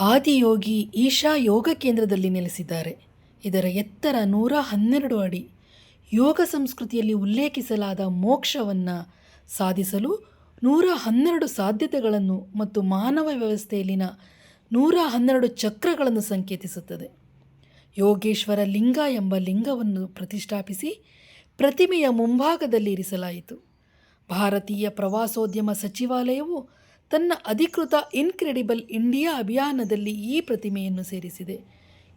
ಆದಿಯೋಗಿ ಈಶಾ ಯೋಗ ಕೇಂದ್ರದಲ್ಲಿ ನೆಲೆಸಿದ್ದಾರೆ. ಇದರ ಎತ್ತರ ನೂರ ಹನ್ನೆರಡು ಅಡಿ ಯೋಗ ಸಂಸ್ಕೃತಿಯಲ್ಲಿ ಉಲ್ಲೇಖಿಸಲಾದ ಮೋಕ್ಷವನ್ನು ಸಾಧಿಸಲು ನೂರ ಹನ್ನೆರಡು ಸಾಧ್ಯತೆಗಳನ್ನು ಮತ್ತು ಮಾನವ ವ್ಯವಸ್ಥೆಯಲ್ಲಿನ ನೂರ ಹನ್ನೆರಡು ಚಕ್ರಗಳನ್ನು ಸಂಕೇತಿಸುತ್ತದೆ. ಯೋಗೇಶ್ವರ ಲಿಂಗ ಎಂಬ ಲಿಂಗವನ್ನು ಪ್ರತಿಷ್ಠಾಪಿಸಿ ಪ್ರತಿಮೆಯ ಮುಂಭಾಗದಲ್ಲಿ ಇರಿಸಲಾಯಿತು. ಭಾರತೀಯ ಪ್ರವಾಸೋದ್ಯಮ ಸಚಿವಾಲಯವು ತನ್ನ ಅಧಿಕೃತ ಇನ್ಕ್ರೆಡಿಬಲ್ ಇಂಡಿಯಾ ಅಭಿಯಾನದಲ್ಲಿ ಈ ಪ್ರತಿಮೆಯನ್ನು ಸೇರಿಸಿದೆ.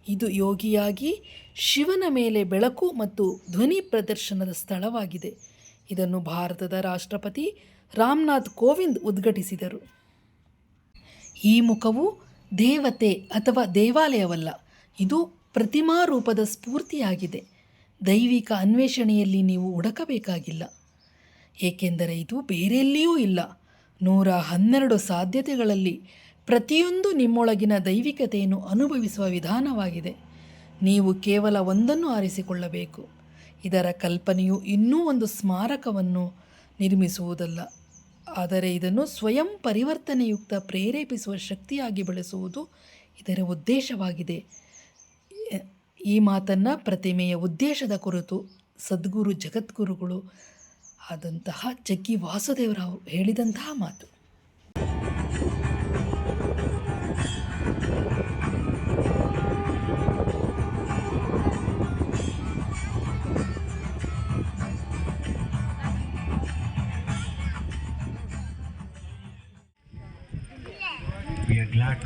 ಇದು ಯೋಗಿಯಾಗಿ ಶಿವನ ಮೇಲೆ ಬೆಳಕು ಮತ್ತು ಧ್ವನಿ ಪ್ರದರ್ಶನದ ಸ್ಥಳವಾಗಿದೆ. ಇದನ್ನು ಭಾರತದ ರಾಷ್ಟ್ರಪತಿ ರಾಮನಾಥ್ ಕೋವಿಂದ್ ಉದ್ಘಾಟಿಸಿದರು. ಈ ಮುಖವು ದೇವತೆ ಅಥವಾ ದೇವಾಲಯವಲ್ಲ, ಇದು ಪ್ರತಿಮಾ ರೂಪದ ಸ್ಫೂರ್ತಿಯಾಗಿದೆ. ದೈವಿಕ ಅನ್ವೇಷಣೆಯಲ್ಲಿ ನೀವು ಹುಡುಕಬೇಕಾಗಿಲ್ಲ. ಏಕೆಂದರೆ ಇದು ಬೇರೆಲ್ಲಿಯೂ ಇಲ್ಲ. ನೂರ ಹನ್ನೆರಡು ಸಾಧ್ಯತೆಗಳಲ್ಲಿ ಪ್ರತಿಯೊಂದು ನಿಮ್ಮೊಳಗಿನ ದೈವಿಕತೆಯನ್ನು ಅನುಭವಿಸುವ ವಿಧಾನವಾಗಿದೆ. ನೀವು ಕೇವಲ ಒಂದನ್ನು ಆರಿಸಿಕೊಳ್ಳಬೇಕು. ಇದರ ಕಲ್ಪನೆಯು ಇನ್ನೂ ಒಂದು ಸ್ಮಾರಕವನ್ನು ನಿರ್ಮಿಸುವುದಲ್ಲ. ಆದರೆ ಇದನ್ನು ಸ್ವಯಂ ಪರಿವರ್ತನೆಯುಕ್ತ ಪ್ರೇರೇಪಿಸುವ ಶಕ್ತಿಯಾಗಿ ಬಳಸುವುದು ಇದರ ಉದ್ದೇಶವಾಗಿದೆ. ಈ ಮಾತನ್ನು ಪ್ರತಿಮೆಯ ಉದ್ದೇಶದ ಕುರಿತು ಸದ್ಗುರು ಜಗದ್ಗುರುಗಳು ಆದಂತಹ ಜಗ್ಗಿ ವಾಸುದೇವರಾವ್ ಹೇಳಿದಂತಹ ಮಾತು.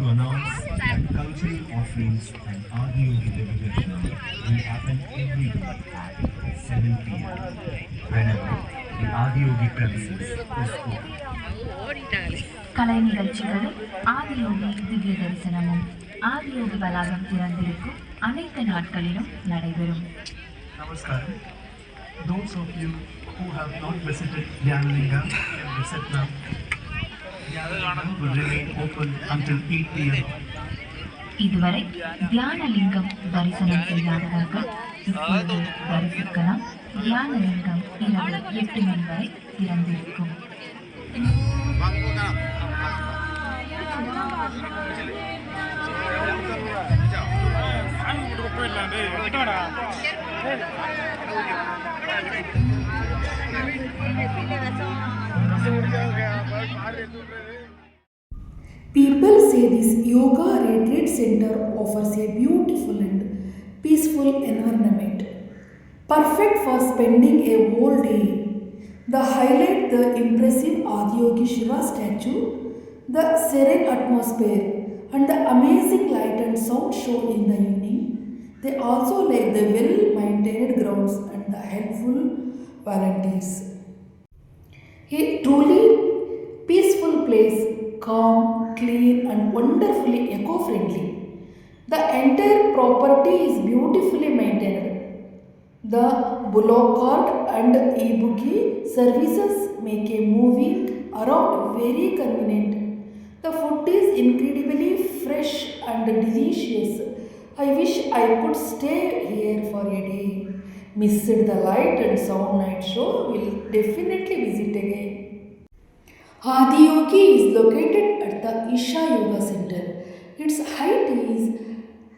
To announce that cultural offerings and audio delivery will happen every day at 7 p.m. whenever the Adiyogi premises is open. கலை நிகழ்ச்சிகளும் ஆதியோகி திவ்ய தரிசனமும் ஆதியோகி வளாகம் திறந்திருக்கும் அனைத்து நாட்களிலும் நடைபெறும் Namaskaram. Those of you who have not visited Dhyanlinga can visit now. Will remain open until 8 p.m. இதுவரை தியானலிங்கம் தரிசனம் செய்யாதவர்கள் இப்பொழுது தரிசிக்கலாம் தியானலிங்கம் இரவு எட்டு மணி வரை திறந்திருக்கும் People say this yoga retreat center offers a beautiful and peaceful environment, perfect for spending a whole day. The highlight the impressive Adiyogi Shiva statue, the serene atmosphere, and the amazing light and sound show in the. They also like the well-maintained grounds and the helpful volunteers. A truly peaceful place, calm, clean, and wonderfully eco friendly. The entire property is beautifully maintained. The bullock cart and e bookie services make a moving around very convenient. The food is incredibly fresh and delicious. I wish I could stay here for a day. Missed the light and sound night show, will definitely visit again. Adiyogi is located at the Isha Yoga Center. Its height is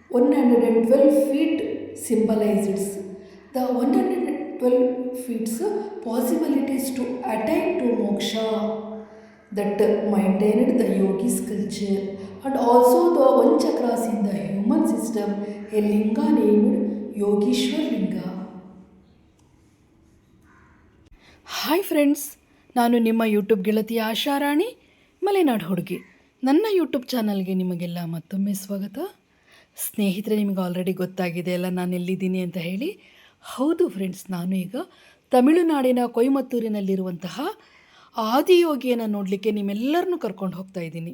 112 feet symbolizes the 112 feet's possibilities to attain to moksha that maintained the yogi's culture and also the one chakras in the human system, a linga named Yogeshwar Linga. Hi friends ನಾನು ನಿಮ್ಮ YouTube ಗೆಳತಿ ಆಶಾರಾಣಿ ಮಲೆನಾಡು ಹುಡುಗಿ. ನನ್ನ YouTube ಚಾನಲ್ಗೆ ನಿಮಗೆಲ್ಲ ಮತ್ತೊಮ್ಮೆ ಸ್ವಾಗತ. ಸ್ನೇಹಿತರೆ, ನಿಮಗೆ ಆಲ್ರೆಡಿ ಗೊತ್ತಾಗಿದೆ ಅಲ್ಲ, ನಾನು ಎಲ್ಲಿದ್ದೀನಿ ಅಂತ ಹೇಳಿ. ಹೌದು ಫ್ರೆಂಡ್ಸ್ ನಾನು ಈಗ ತಮಿಳುನಾಡಿನ ಕೊಯಮತ್ತೂರಿನಲ್ಲಿರುವಂತಹ ಆದಿಯೋಗಿಯನ್ನು ನೋಡಲಿಕ್ಕೆ ನಿಮ್ಮೆಲ್ಲರನ್ನೂ ಕರ್ಕೊಂಡು ಹೋಗ್ತಾ ಇದ್ದೀನಿ.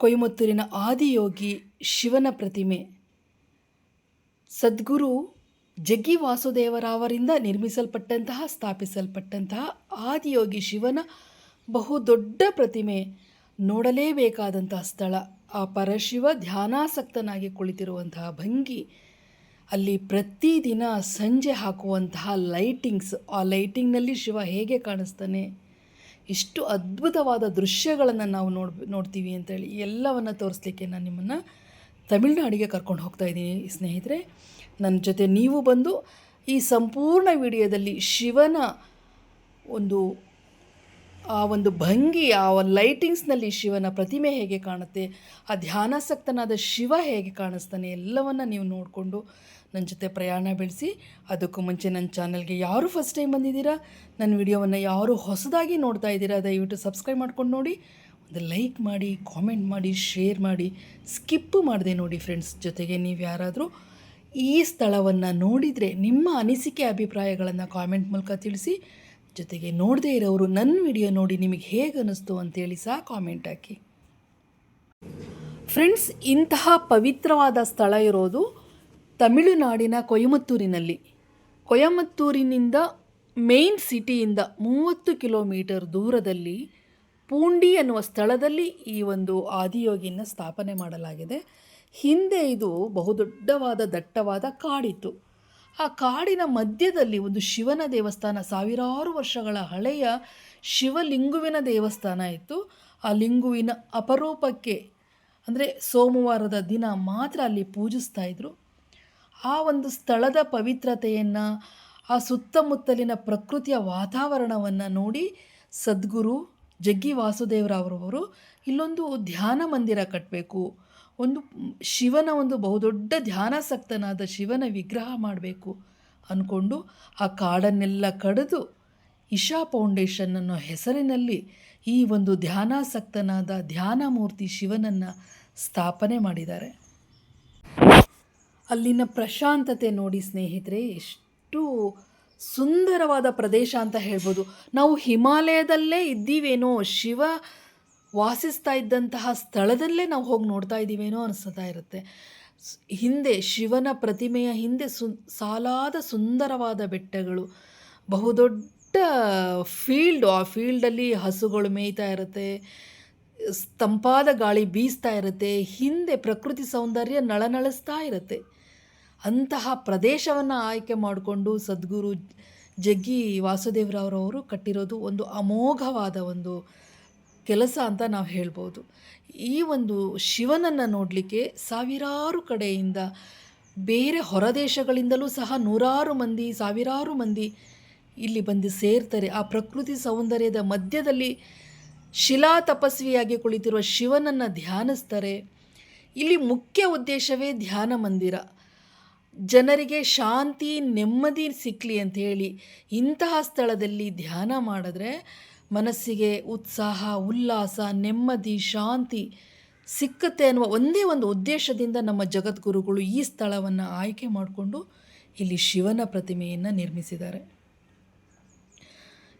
ಕೊಯಮತ್ತೂರಿನ ಆದಿಯೋಗಿ ಶಿವನ ಪ್ರತಿಮೆ. ಸದ್ಗುರು ಜಗ್ಗಿ ವಾಸುದೇವರಾವರಿಂದ ನಿರ್ಮಿಸಲ್ಪಟ್ಟಂತಹ, ಸ್ಥಾಪಿಸಲ್ಪಟ್ಟಂತಹ ಆದಿಯೋಗಿ ಶಿವನ ಬಹುದೊಡ್ಡ ಪ್ರತಿಮೆ ನೋಡಲೇಬೇಕಾದಂತಹ ಸ್ಥಳ. ಆ ಪರಶಿವ ಧ್ಯಾನಾಸಕ್ತನಾಗಿ ಕುಳಿತಿರುವಂತಹ ಭಂಗಿ, ಅಲ್ಲಿ ಪ್ರತಿದಿನ ಸಂಜೆ ಹಾಕುವಂತಹ ಲೈಟಿಂಗ್ಸ್. ಆ ಲೈಟಿಂಗ್ನಲ್ಲಿ ಶಿವ ಹೇಗೆ ಕಾಣಿಸ್ತಾನೆ? ಇಷ್ಟು ಅದ್ಭುತವಾದ ದೃಶ್ಯಗಳನ್ನು ನಾವು ನೋಡ್, ನೋಡ್ತೀವಿ ಅಂತೇಳಿ ಎಲ್ಲವನ್ನು ತೋರಿಸ್ಲಿಕ್ಕೆ ನಾನು ನಿಮ್ಮನ್ನು ತಮಿಳ್ನಾಡಿಗೆ ಕರ್ಕೊಂಡು ಹೋಗ್ತಾ ಇದ್ದೀನಿ ಸ್ನೇಹಿತರೆ. ನನ್ನ ಜೊತೆ ನೀವು ಬಂದು ಈ ಸಂಪೂರ್ಣ ವಿಡಿಯೋದಲ್ಲಿ ಶಿವನ ಒಂದು, ಆ ಒಂದು ಭಂಗಿ, ಆ ಲೈಟಿಂಗ್ಸ್ನಲ್ಲಿ ಶಿವನ ಪ್ರತಿಮೆ ಹೇಗೆ ಕಾಣುತ್ತೆ, ಆ ಧ್ಯಾನಾಸಕ್ತನಾದ ಶಿವ ಹೇಗೆ ಕಾಣಿಸ್ತಾನೆ, ಎಲ್ಲವನ್ನು ನೀವು ನೋಡಿಕೊಂಡು ನನ್ನ ಜೊತೆ ಪ್ರಯಾಣ ಬೆಳೆಸಿ, ಅದಕ್ಕೂ ಮುಂಚೆ ನನ್ನ ಚಾನಲ್ಗೆ ಯಾರು ಫಸ್ಟ್ ಟೈಮ್ ಬಂದಿದ್ದೀರಾ, ನನ್ನ ವಿಡಿಯೋವನ್ನು ಯಾರು ಹೊಸದಾಗಿ ನೋಡ್ತಾ ಇದ್ದೀರಾ, ದಯವಿಟ್ಟು ಸಬ್ಸ್ಕ್ರೈಬ್ ಮಾಡ್ಕೊಂಡು ನೋಡಿ. ಒಂದು ಲೈಕ್ ಮಾಡಿ ಕಾಮೆಂಟ್ ಮಾಡಿ ಶೇರ್ ಮಾಡಿ ಸ್ಕಿಪ್ ಮಾಡಿದೆ ನೋಡಿ ಫ್ರೆಂಡ್ಸ್ ಜೊತೆಗೆ ನೀವು ಯಾರಾದರೂ. ಈ ಸ್ಥಳವನ್ನು ನೋಡಿದರೆ ನಿಮ್ಮ ಅನಿಸಿಕೆ ಅಭಿಪ್ರಾಯಗಳನ್ನು ಕಾಮೆಂಟ್ ಮೂಲಕ ತಿಳಿಸಿ, ಜೊತೆಗೆ ನೋಡದೇ ಇರೋರು ನನ್ನ ವಿಡಿಯೋ ನೋಡಿ ನಿಮಗೆ ಹೇಗೆ ಅನ್ನಿಸ್ತು ಅಂತೇಳಿ ಸಹ ಕಾಮೆಂಟ್ ಹಾಕಿ. ಫ್ರೆಂಡ್ಸ್ ಇಂತಹ ಪವಿತ್ರವಾದ ಸ್ಥಳ ಇರೋದು ತಮಿಳುನಾಡಿನ ಕೊಯಮತ್ತೂರಿನಲ್ಲಿ. ಕೊಯಮತ್ತೂರಿನಿಂದ ಮೇನ್ ಸಿಟಿಯಿಂದ ಮೂವತ್ತು ಕಿಲೋಮೀಟರ್ ದೂರದಲ್ಲಿ ಪೂಂಡಿ ಅನ್ನುವ ಸ್ಥಳದಲ್ಲಿ ಈ ಒಂದು ಆದಿಯೋಗಿನ ಸ್ಥಾಪನೆ ಮಾಡಲಾಗಿದೆ. ಹಿಂದೆ ಇದು ಬಹುದೊಡ್ಡವಾದ ದಟ್ಟವಾದ ಕಾಡಿತ್ತು. ಆ ಕಾಡಿನ ಮಧ್ಯದಲ್ಲಿ ಒಂದು ಶಿವನ ದೇವಸ್ಥಾನ, ಸಾವಿರಾರು ವರ್ಷಗಳ ಹಳೆಯ ಶಿವಲಿಂಗುವಿನ ದೇವಸ್ಥಾನ ಇತ್ತು. ಆ ಲಿಂಗುವಿನ ಅಪರೂಪಕ್ಕೆ ಅಂದರೆ ಸೋಮವಾರದ ದಿನ ಮಾತ್ರ ಅಲ್ಲಿ ಪೂಜಿಸ್ತಾ ಇದ್ರು. ಆ ಒಂದು ಸ್ಥಳದ ಪವಿತ್ರತೆಯನ್ನು, ಆ ಸುತ್ತಮುತ್ತಲಿನ ಪ್ರಕೃತಿಯ ವಾತಾವರಣವನ್ನು ನೋಡಿ ಸದ್ಗುರು ಜಗ್ಗಿ ವಾಸುದೇವರವರವರು ಇಲ್ಲೊಂದು ಧ್ಯಾನ ಮಂದಿರ ಕಟ್ಟಬೇಕು ಒಂದು ಶಿವನ ಒಂದು ಬಹುದೊಡ್ಡ ಧ್ಯಾನಾಸಕ್ತನಾದ ಶಿವನ ವಿಗ್ರಹ ಮಾಡಬೇಕು ಅಂದ್ಕೊಂಡು ಆ ಕಾಡನ್ನೆಲ್ಲ ಕಡಿದು ಇಶಾ ಫೌಂಡೇಶನ್ ಅನ್ನೋ ಹೆಸರಿನಲ್ಲಿ ಈ ಒಂದು ಧ್ಯಾನಾಸಕ್ತನಾದ ಧ್ಯಾನಮೂರ್ತಿ ಶಿವನನ್ನು ಸ್ಥಾಪನೆ ಮಾಡಿದ್ದಾರೆ. ಅಲ್ಲಿನ ಪ್ರಶಾಂತತೆ ನೋಡಿ ಸ್ನೇಹಿತರೆ, ಎಷ್ಟು ಸುಂದರವಾದ ಪ್ರದೇಶ ಅಂತ ಹೇಳ್ಬೋದು. ನಾವು ಹಿಮಾಲಯದಲ್ಲೇ ಇದ್ದೀವೇನೋ, ಶಿವ ವಾಸಿಸ್ತಾ ಇದ್ದಂತಹ ಸ್ಥಳದಲ್ಲೇ ನಾವು ಹೋಗಿ ನೋಡ್ತಾ ಇದ್ದೀವೇನೋ ಅನಿಸ್ತಾ ಇರುತ್ತೆ. ಹಿಂದೆ, ಶಿವನ ಪ್ರತಿಮೆಯ ಹಿಂದೆ ಸು, ಸಾಲಾದ ಸುಂದರವಾದ ಬೆಟ್ಟಗಳು, ಬಹುದೊಡ್ಡ ಫೀಲ್ಡು, ಆ ಫೀಲ್ಡಲ್ಲಿ ಹಸುಗಳು ಮೇಯ್ತಾ ಇರುತ್ತೆ ತಂಪಾದ ಗಾಳಿ ಬೀಸ್ತಾ ಇರುತ್ತೆ, ಹಿಂದೆ ಪ್ರಕೃತಿ ಸೌಂದರ್ಯ ನಳನಳಿಸ್ತಾ ಇರುತ್ತೆ. ಅಂತಹ ಪ್ರದೇಶವನ್ನು ಆಯ್ಕೆ ಮಾಡಿಕೊಂಡು ಸದ್ಗುರು ಜಗ್ಗಿ ವಾಸುದೇವರವರವರು ಕಟ್ಟಿರೋದು ಒಂದು ಅಮೋಘವಾದ ಒಂದು ಕೆಲಸ ಅಂತ ನಾವು ಹೇಳ್ಬೋದು. ಈ ಒಂದು ಶಿವನನ್ನು ನೋಡಲಿಕ್ಕೆ ಸಾವಿರಾರು ಕಡೆಯಿಂದ ಬೇರೆ ಹೊರದೇಶಗಳಿಂದಲೂ ಸಹ ನೂರಾರು ಮಂದಿ, ಸಾವಿರಾರು ಮಂದಿ ಇಲ್ಲಿ ಬಂದು ಸೇರ್ತಾರೆ. ಆ ಪ್ರಕೃತಿ ಸೌಂದರ್ಯದ ಮಧ್ಯದಲ್ಲಿ ಶಿಲಾ ತಪಸ್ವಿಯಾಗಿ ಕುಳಿತಿರುವ ಶಿವನನ್ನು ಧ್ಯಾನಿಸ್ತಾರೆ. ಇಲ್ಲಿ ಮುಖ್ಯ ಉದ್ದೇಶವೇ ಧ್ಯಾನ ಮಂದಿರ. ಜನರಿಗೆ ಶಾಂತಿ, ನೆಮ್ಮದಿ ಸಿಕ್ಕಲಿ ಅಂತ ಹೇಳಿ ಇಂತಹ ಸ್ಥಳದಲ್ಲಿ ಧ್ಯಾನ ಮಾಡಿದ್ರೆ ಮನಸ್ಸಿಗೆ ಉತ್ಸಾಹ, ಉಲ್ಲಾಸ, ನೆಮ್ಮದಿ, ಶಾಂತಿ ಸಿಕ್ಕತ್ತೆ ಅನ್ನುವ ಒಂದೇ ಒಂದು ಉದ್ದೇಶದಿಂದ ನಮ್ಮ ಜಗದ್ಗುರುಗಳು ಈ ಸ್ಥಳವನ್ನು ಆಯ್ಕೆ ಮಾಡಿಕೊಂಡು ಇಲ್ಲಿ ಶಿವನ ಪ್ರತಿಮೆಯನ್ನು ನಿರ್ಮಿಸಿದ್ದಾರೆ.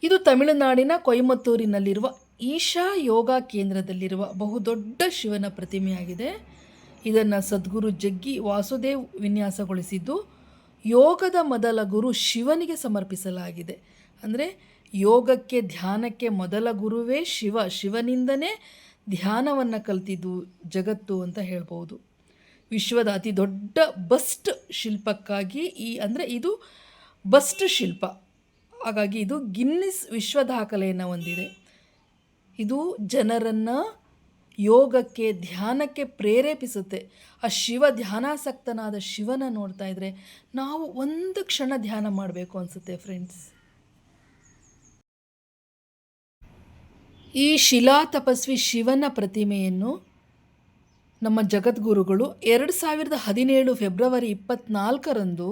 ಇದು ತಮಿಳುನಾಡಿನ ಕೊಯಮತ್ತೂರಿನಲ್ಲಿರುವ ಈಶಾ ಯೋಗ ಕೇಂದ್ರದಲ್ಲಿರುವ ಬಹುದೊಡ್ಡ ಶಿವನ ಪ್ರತಿಮೆಯಾಗಿದೆ. ಇದನ್ನು ಸದ್ಗುರು ಜಗ್ಗಿ ವಾಸುದೇವ್ ವಿನ್ಯಾಸಗೊಳಿಸಿದ್ದು, ಯೋಗದ ಮೊದಲ ಗುರು ಶಿವನಿಗೆ ಸಮರ್ಪಿಸಲಾಗಿದೆ. ಅಂದರೆ ಯೋಗಕ್ಕೆ, ಧ್ಯಾನಕ್ಕೆ ಮೊದಲ ಗುರುವೇ ಶಿವ. ಶಿವನಿಂದನೇ ಧ್ಯಾನವನ್ನು ಕಲ್ತಿದ್ದು ಜಗತ್ತು ಅಂತ ಹೇಳ್ಬೋದು. ವಿಶ್ವದ ಅತಿ ದೊಡ್ಡ ಬಸ್ಟ್ ಶಿಲ್ಪಕ್ಕಾಗಿ ಈ, ಅಂದರೆ ಇದು ಬಸ್ಟ್ ಶಿಲ್ಪ. ಹಾಗಾಗಿ ಇದು ಗಿನ್ನಿಸ್ ವಿಶ್ವ ದಾಖಲೆಯನ್ನು ಹೊಂದಿದೆ. ಇದು ಜನರನ್ನು ಯೋಗಕ್ಕೆ, ಧ್ಯಾನಕ್ಕೆ ಪ್ರೇರೇಪಿಸುತ್ತೆ. ಆ ಶಿವ ಧ್ಯಾನಾಸಕ್ತನಾದ ಶಿವನ ನೋಡ್ತಾ ಇದ್ದರೆ ನಾವು ಒಂದು ಕ್ಷಣ ಧ್ಯಾನ ಮಾಡಬೇಕು ಅನಿಸುತ್ತೆ ಫ್ರೆಂಡ್ಸ್ ಈ ಶಿಲಾ ತಪಸ್ವಿ ಶಿವನ ಪ್ರತಿಮೆಯನ್ನು ನಮ್ಮ ಜಗದ್ಗುರುಗಳು ಎರಡು ಸಾವಿರದ ಹದಿನೇಳು ಫೆಬ್ರವರಿ ಇಪ್ಪತ್ನಾಲ್ಕರಂದು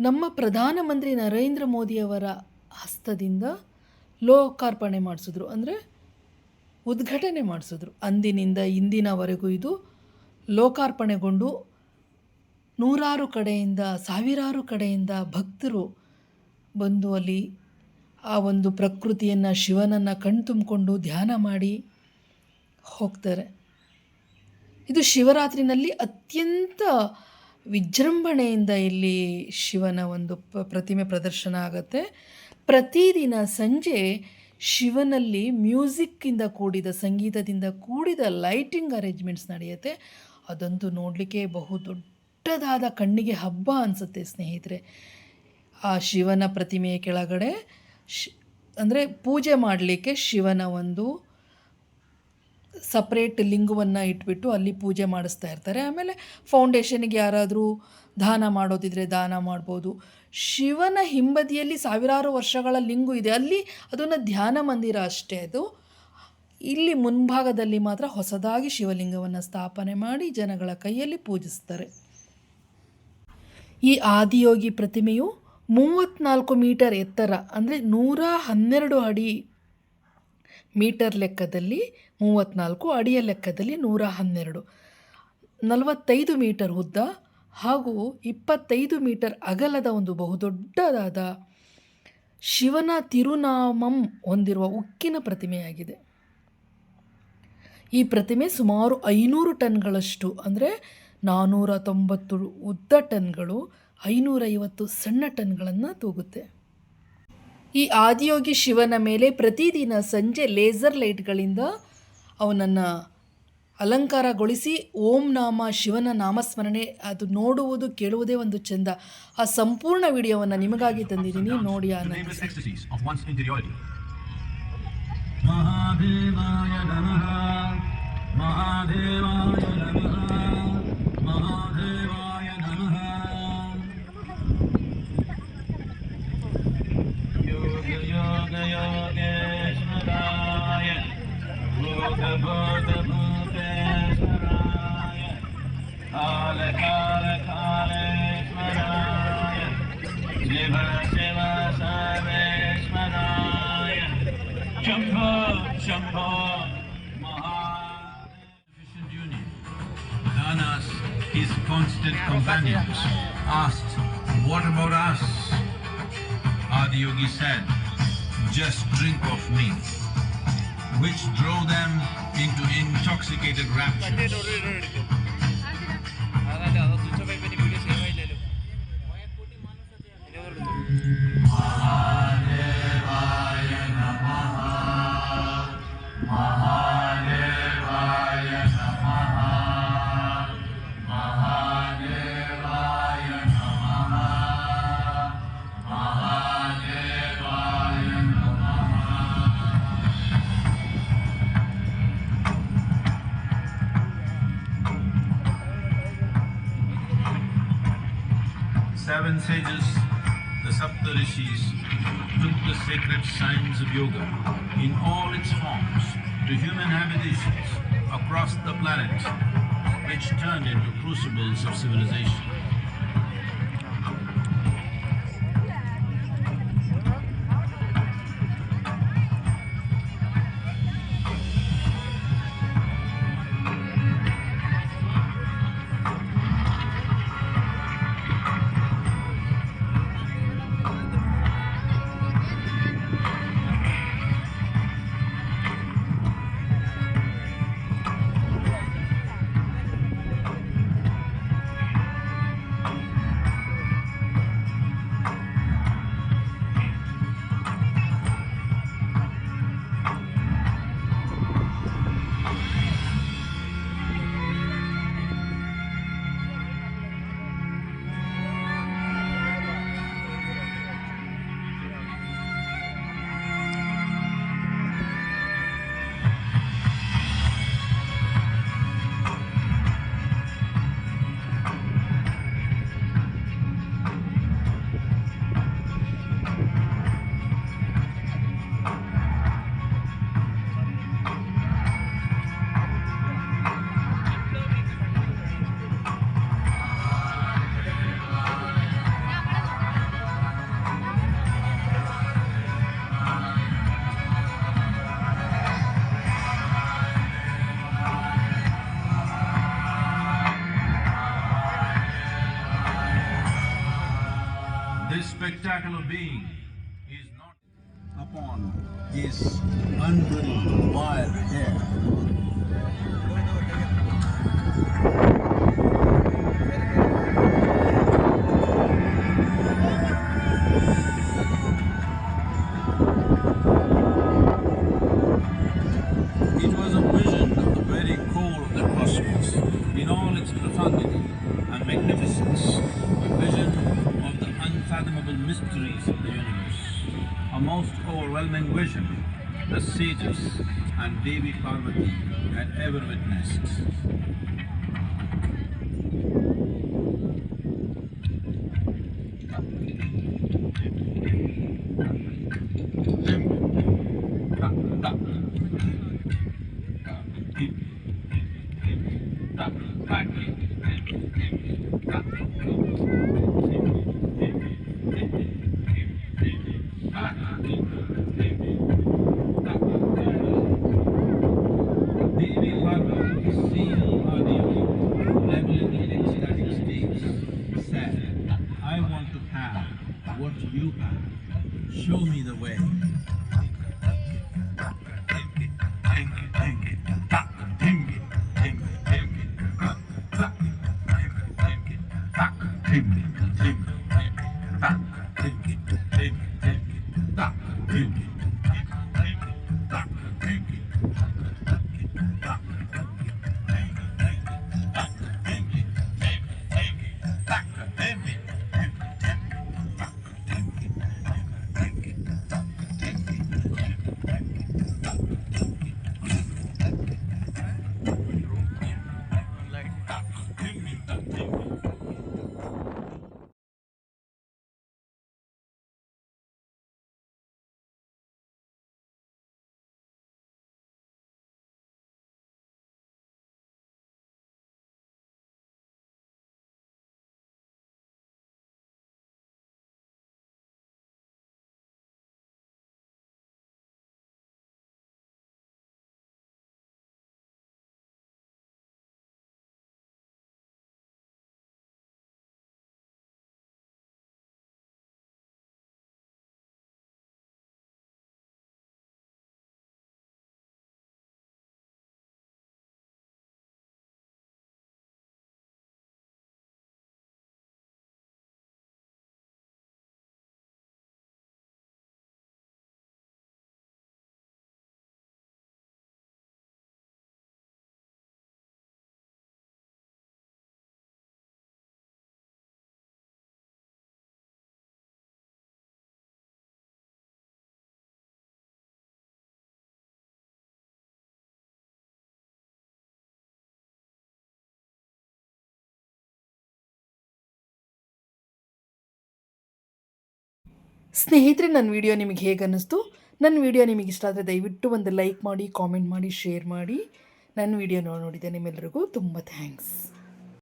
ನಮ್ಮ ಪ್ರಧಾನಮಂತ್ರಿ ನರೇಂದ್ರ ಮೋದಿಯವರ ಹಸ್ತದಿಂದ ಲೋಕಾರ್ಪಣೆ ಮಾಡಿಸಿದ್ರು. ಅಂದರೆ ಉದ್ಘಾಟನೆ ಮಾಡಿಸಿದ್ರು. ಅಂದಿನಿಂದ ಇಂದಿನವರೆಗೂ ಇದು ಲೋಕಾರ್ಪಣೆಗೊಂಡು ನೂರಾರು ಕಡೆಯಿಂದ, ಸಾವಿರಾರು ಕಡೆಯಿಂದ ಭಕ್ತರು ಬಂದು ಅಲ್ಲಿ ಆ ಒಂದು ಪ್ರಕೃತಿಯನ್ನು, ಶಿವನನ್ನು ಕಣ್ತುಂಬಿಕೊಂಡು ಧ್ಯಾನ ಮಾಡಿ ಹೋಗ್ತಾರೆ. ಇದು ಶಿವರಾತ್ರಿನಲ್ಲಿ ಅತ್ಯಂತ ವಿಜೃಂಭಣೆಯಿಂದ ಇಲ್ಲಿ ಶಿವನ ಒಂದು ಪ್ರತಿಮೆ ಪ್ರದರ್ಶನ ಆಗುತ್ತೆ. ಪ್ರತಿದಿನ ಸಂಜೆ ಶಿವನಲ್ಲಿ ಮ್ಯೂಸಿಕ್ಕಿಂದ ಕೂಡಿದ, ಸಂಗೀತದಿಂದ ಕೂಡಿದ ಲೈಟಿಂಗ್ ಅರೇಂಜ್ಮೆಂಟ್ಸ್ ನಡೆಯುತ್ತೆ. ಅದಂತೂ ನೋಡಲಿಕ್ಕೆ ಬಹು ದೊಡ್ಡದಾದ ಕಣ್ಣಿಗೆ ಹಬ್ಬ ಅನಿಸುತ್ತೆ ಸ್ನೇಹಿತರೆ. ಆ ಶಿವನ ಪ್ರತಿಮೆಯ ಕೆಳಗಡೆ ಶ್, ಅಂದರೆ ಪೂಜೆ ಮಾಡಲಿಕ್ಕೆ ಶಿವನ ಒಂದು ಸಪ್ರೇಟ್ ಲಿಂಗವನ್ನು ಇಟ್ಬಿಟ್ಟು ಅಲ್ಲಿ ಪೂಜೆ ಮಾಡಿಸ್ತಾ ಇರ್ತಾರೆ. ಆಮೇಲೆ ಫೌಂಡೇಶನ್ಗೆ ಯಾರಾದರೂ ದಾನ ಮಾಡೋದಿದ್ರೆ ದಾನ ಮಾಡ್ಬೋದು. ಶಿವನ ಹಿಂಬದಿಯಲ್ಲಿ ಸಾವಿರಾರು ವರ್ಷಗಳ ಲಿಂಗು ಇದೆ. ಅಲ್ಲಿ ಅದನ್ನು ಧ್ಯಾನ ಮಂದಿರ ಅಷ್ಟೇ ಅದು. ಇಲ್ಲಿ ಮುಂಭಾಗದಲ್ಲಿ ಮಾತ್ರ ಹೊಸದಾಗಿ ಶಿವಲಿಂಗವನ್ನು ಸ್ಥಾಪನೆ ಮಾಡಿ ಜನಗಳ ಕೈಯಲ್ಲಿ ಪೂಜಿಸ್ತಾರೆ. ಈ ಆದಿಯೋಗಿ ಪ್ರತಿಮೆಯು ಮೂವತ್ತ್ನಾಲ್ಕು ಮೀಟರ್ ಎತ್ತರ, ಅಂದರೆ ನೂರ ಹನ್ನೆರಡು ಅಡಿ ಮೀಟರ್ ಲೆಕ್ಕದಲ್ಲಿ ಮೂವತ್ತ್ನಾಲ್ಕು ಅಡಿಯ ಲೆಕ್ಕದಲ್ಲಿ ನೂರ ಹನ್ನೆರಡು. ನಲವತ್ತೈದು ಮೀಟರ್ ಉದ್ದ ಹಾಗೂ ಇಪ್ಪತ್ತೈದು ಮೀಟರ್ ಅಗಲದ ಒಂದು ಬಹುದೊಡ್ಡದಾದ ಶಿವನ ತಿರುನಾಮಂ ಹೊಂದಿರುವ ಉಕ್ಕಿನ ಪ್ರತಿಮೆಯಾಗಿದೆ. ಈ ಪ್ರತಿಮೆ ಸುಮಾರು ಐನೂರು ಟನ್ಗಳಷ್ಟು, ಅಂದರೆ ನಾನ್ನೂರ ತೊಂಬತ್ತು ಉದ್ದ ಟನ್ಗಳು, ಐನೂರೈವತ್ತು ಸಣ್ಣ ಟನ್ಗಳನ್ನು ತೂಗುತ್ತೆ. ಈ ಆದಿಯೋಗಿ ಶಿವನ ಮೇಲೆ ಪ್ರತಿದಿನ ಸಂಜೆ ಲೇಸರ್ ಲೈಟ್ಗಳಿಂದ ಅವನನ್ನು ಅಲಂಕಾರಗೊಳಿಸಿ ಓಂ ನಾಮ ಶಿವನ ನಾಮಸ್ಮರಣೆ, ಅದು ನೋಡುವುದು ಕೇಳುವುದೇ ಒಂದು ಚೆಂದ. ಆ ಸಂಪೂರ್ಣ ವಿಡಿಯೋವನ್ನು ನಿಮಗಾಗಿ ತಂದಿದ್ದೀನಿ. ನೋಡಿ ಯೋಗ ಯೋಗೇಶ್ವರಾಯ of his constant companions, asked, What about us? Adiyogi said, Just drink of me, which drove them into intoxicated raptures. Seven sages, the Saptarishis, took the sacred signs of yoga in all its forms to human habitations across the planet, which turned into crucibles of civilization. Upon his unbridled wild hair. Had ever witnessed. You. Show me the way. ಸ್ನೇಹಿತರೆ ನನ್ನ video ನಿಮಗೆ ಹೇಗೆ ಅನ್ನಿಸ್ತು? ನನ್ನ video ನಿಮಗೆ ಇಷ್ಟ ಆದರೆ ದಯವಿಟ್ಟು ಒಂದು ಲೈಕ್ ಮಾಡಿ ಕಾಮೆಂಟ್ ಮಾಡಿ ಶೇರ್ ಮಾಡಿ. ನನ್ನ ವಿಡಿಯೋ ನೋಡಿದೆ ನಿಮ್ಮೆಲ್ಲರಿಗೂ ತುಂಬ ಥ್ಯಾಂಕ್ಸ್